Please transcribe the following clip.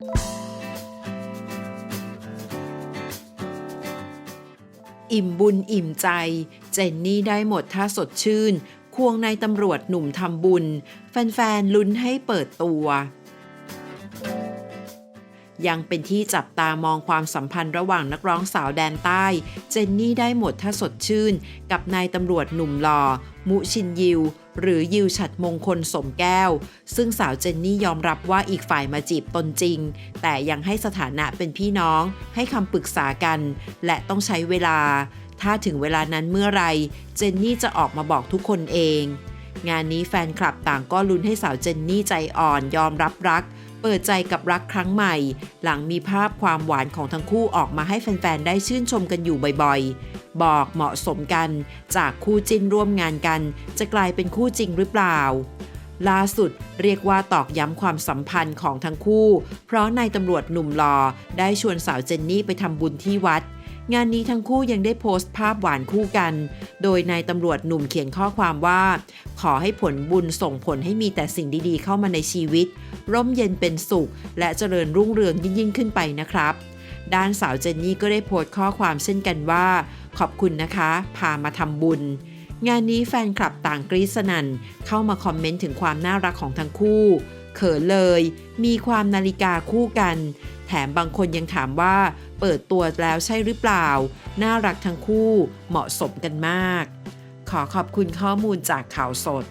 อิ่มบุญอิ่มใจ เจนนี่ได้หมดถ้าสดชื่น ควงนายตำรวจหนุ่มทำบุญ แฟนๆลุ้นให้เปิดตัว ยังเป็นที่จับตามองความสัมพันธ์ระหว่างนักร้องสาวแดนใต้ เจนนี่ได้หมดถ้าสดชื่น กับนายตำรวจหนุ่มหล่อ มุชินยิว หรือยิวฉัดมงคลสมแก้ว ซึ่งสาวเจนนี่ยอมรับว่าอีกฝ่ายมาจีบตนจริง แต่ยังให้สถานะเป็นพี่น้อง ให้คำปรึกษากัน และต้องใช้เวลา ถ้าถึงเวลานั้นเมื่อไรเจนนี่จะออกมาบอกทุกคนเอง งานนี้แฟนคลับต่างก็ลุ้นให้สาวเจนนี่ใจอ่อนยอมรับรัก เปิดใจกับรักครั้งใหม่ หลังมีภาพความหวานของทั้งคู่ออกมาให้แฟนๆ ได้ชื่นชมกันอยู่บ่อยๆ บอกเหมาะสมกัน จากคู่จิ้นร่วมงานกัน จะกลายเป็นคู่จริงหรือเปล่า ล่าสุดเรียกว่าตอกย้ำความสัมพันธ์ของทั้งคู่ เพราะนายตำรวจหนุ่มหล่อได้ชวนสาวเจนนี่ไปทำบุญที่วัด งานนี้ทั้งคู่ยังได้โพสต์ภาพหวานคู่กัน โดยนายตำรวจหนุ่มเขียนข้อความว่า ขอให้ผลบุญส่งผลให้มีแต่สิ่งดีๆ เข้ามาในชีวิต ร่มเย็นเป็นสุข และเจริญรุ่งเรืองยิ่งขึ้นไปนะครับด้านสาวเจนนี่ก็ได้โพสต์ข้อความเช่นกันว่า ขอบคุณนะคะ พามาทำบุญ งานนี้แฟนคลับต่างกรีสนันเข้ามาคอมเมนต์ถึงความน่ารักของทั้งคู่ เขินเลย มีความนาฬิกาคู่กัน แถมบางคนยังถามว่า เปิดตัวแล้วใช่หรือเปล่า น่ารักทั้งคู่เหมาะสมกันมาก ขอขอบคุณข้อมูลจากข่าวสด